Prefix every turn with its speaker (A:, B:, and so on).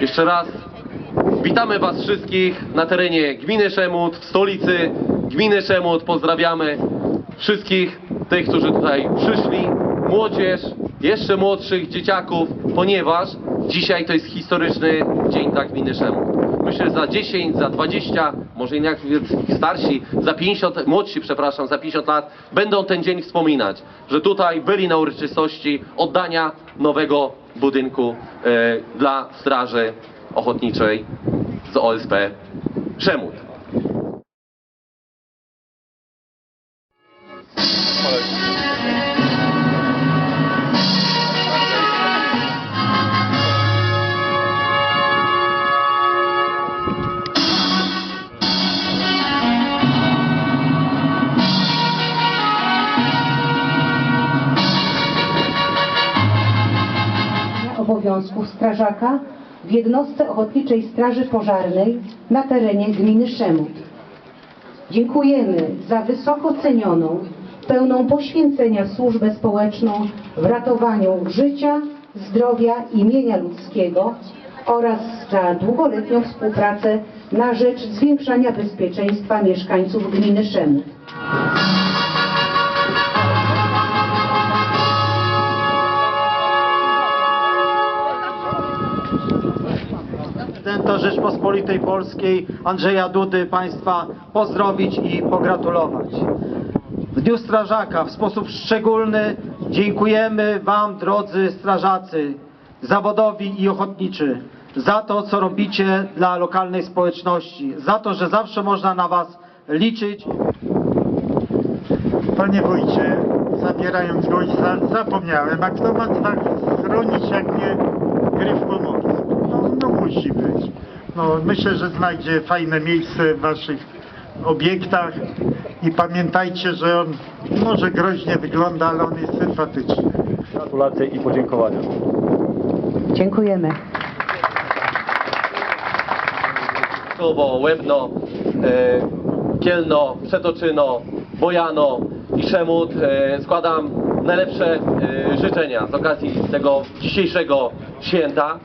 A: Jeszcze raz witamy Was wszystkich na terenie gminy Szemut, w stolicy gminy Szemut. Pozdrawiamy wszystkich tych, którzy tutaj przyszli, młodzież, jeszcze młodszych dzieciaków, ponieważ dzisiaj to jest historyczny dzień dla gminy Szemut. Myślę, że za 10, za 20, może nawet starsi, za 50, młodsi, przepraszam, za 50 lat będą ten dzień wspominać, że tutaj byli na uroczystości oddania nowego budynku e, dla Straży Ochotniczej z OSP Szemut.
B: Obowiązków strażaka w jednostce Ochotniczej Straży Pożarnej na terenie gminy Szemut. Dziękujemy za wysoko cenioną, pełną poświęcenia służbę społeczną w ratowaniu życia, zdrowia i mienia ludzkiego oraz za długoletnią współpracę na rzecz zwiększania bezpieczeństwa mieszkańców gminy Szemut.
C: Prezydenta Rzeczpospolitej Polskiej Andrzeja Dudy Państwa pozdrowić i pogratulować. W Dniu Strażaka w sposób szczególny dziękujemy Wam, drodzy strażacy, zawodowi i ochotniczy, za to, co robicie dla lokalnej społeczności, za to, że zawsze można na Was liczyć.
D: Panie wójcie, zabierając za, zapomniałem, a kto ma tak chronić jak nie gryf pomocy? No, no musi być. No, myślę, że znajdzie fajne miejsce w waszych obiektach i pamiętajcie, że on może groźnie wygląda, ale on jest sympatyczny.
E: Gratulacje i podziękowania.
B: Dziękujemy.
A: Słowo, Łebno, e, Kielno, Przetoczyno, Bojano i Szemut e, składam najlepsze e, życzenia z okazji tego dzisiejszego święta.